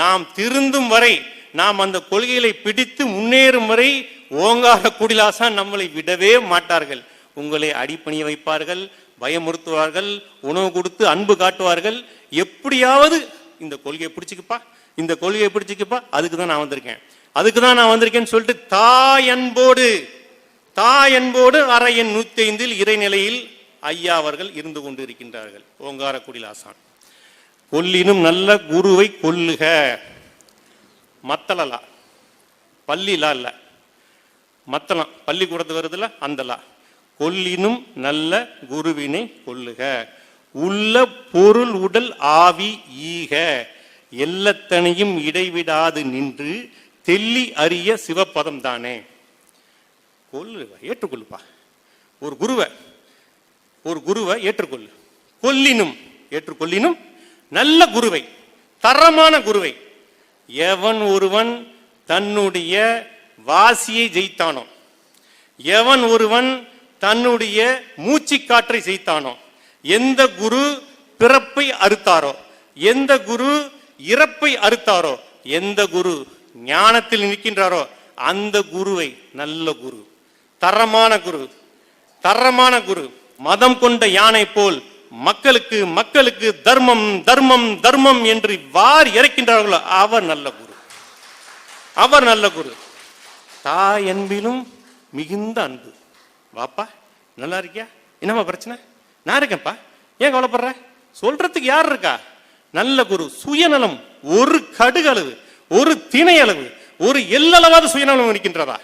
நாம் திருந்தும் வரை நாம் அந்த கொள்கைகளை பிடித்து முன்னேறும் வரை ஓங்கார குடிலாசான் நம்மளை விடவே மாட்டார்கள். உங்களை அடிப்பணிய வைப்பார்கள் பயமுறுத்துவார்கள் உணவு கொடுத்து அன்பு காட்டுவார்கள். எப்படியாவது இந்த கொள்கையை பிடிச்சிக்கப்பா இந்த கொள்கையை பிடிச்சிக்கப்பா அதுக்கு தான் நான் வந்திருக்கேன். அதுக்கு தான் நான் வந்திருக்கேன்னு சொல்லிட்டு தாய் அன்போடு தாய் அன்போடு அரை எண் நூத்தி ஐந்தில் இறைநிலையில் ஐயா அவர்கள் இருந்து கொண்டு இருக்கின்றார்கள் ஓங்கார குடிலாசான். கொல்லினும் நல்ல குருவை கொல்லுக. மத்தளலா பள்ளிலா இல்லை. மத்தலாம் பள்ளிக்கூடத்து வருதுல அந்தலா. கொல்லினும் நல்ல குருவினை கொல்லுக. உள்ள பொருள் உடல் ஆவி ஈக. எல்லத்தனையும் இடைவிடாது நின்று தெள்ளி அறிய சிவப்பதம் தானே. கொல்லு ஏற்றுக்கொள்ளுப்பா. ஒரு குருவை ஒரு குருவை ஏற்றுக்கொள்ளு. கொல்லினும் ஏற்றுக்கொள்ளினும் நல்ல குருவை தரமான குருவை. எவன் ஒருவன் தன்னுடைய வாசியை ஜெயித்தானோ எவன் ஒருவன் தன்னுடைய மூச்சுக்காற்றை ஜெயித்தானோ எந்த குரு பிறப்பை அறுத்தாரோ எந்த குரு இறப்பை அறுத்தாரோ எந்த குரு ஞானத்தில் நிற்கின்றாரோ அந்த குருவை நல்ல குரு தரமான குரு தரமான குரு மதம் கொண்ட யானை போல் மக்களுக்கு மக்களுக்கு தர்மம் தர்மம் தர்மம் என்று வார் இறக்கின்றார்களோ அவர் நல்ல குரு. அவர் நல்ல குரு. தாய் அன்பிலும் மிகுந்த அன்பு. வாப்பா நல்லா இருக்கியா? என்னம்மா பிரச்சனை? நான் இருக்கேன்ப்பா. ஏன் கவலைப்படுற? சொல்றதுக்கு யார் இருக்கா? நல்ல குரு சுயநலம். ஒரு கடுகளவு ஒரு திணை அளவு ஒரு எல்லளவாத சுயநலம் இருக்கின்றதா?